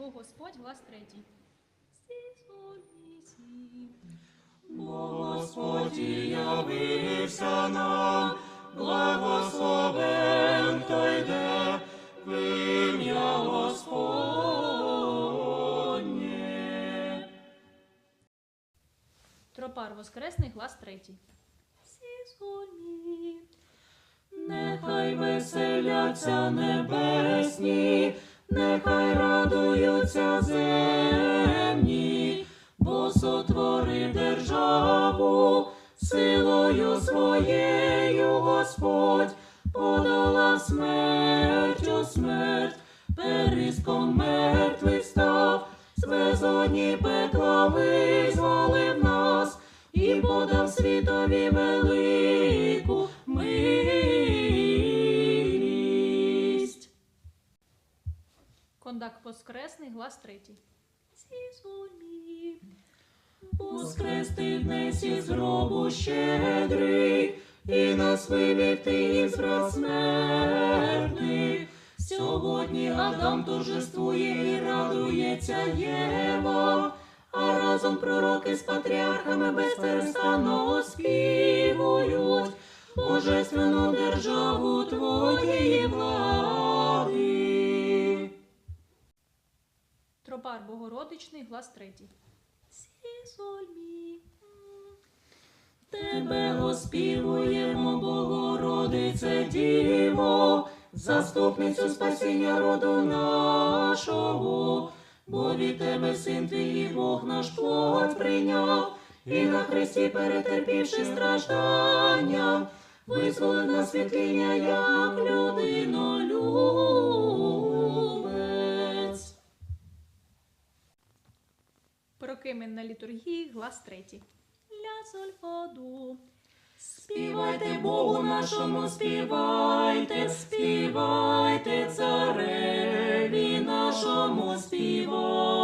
Бо Господь глас третій. Бо Господь явився нам, благословен той йде в ім'я Господнє. Тропар Воскресний глас третій. Нехай веселяться небесні, нехай радуються земні, бо сотворив державу силою своєю Господь, подолав смертю смерть, периском мертвих став, з безодні пекла визволив нас і подав світові велику Кондак Воскресний глас третій. Воскрести днес із гробу щедрий, і нас вивів ти із смертних. Сьогодні Адам торжествує і радується Єва, а разом пророки з патріархами безперестанно оспівують божественну державу твоєї влади. Тропар Богородичний глас третій. Тебе оспівуємо, Богородице Діво, заступницю спасіння роду нашого, бо від тебе син твій Бог наш плоть прийняв, і на хресті перетерпівши страждання, визволив на світління, як людинолюбець. Прокимен на літургії глас третій. Ля соль. Співайте Богу нашому, співайте, співайте цареві нашому, співайте.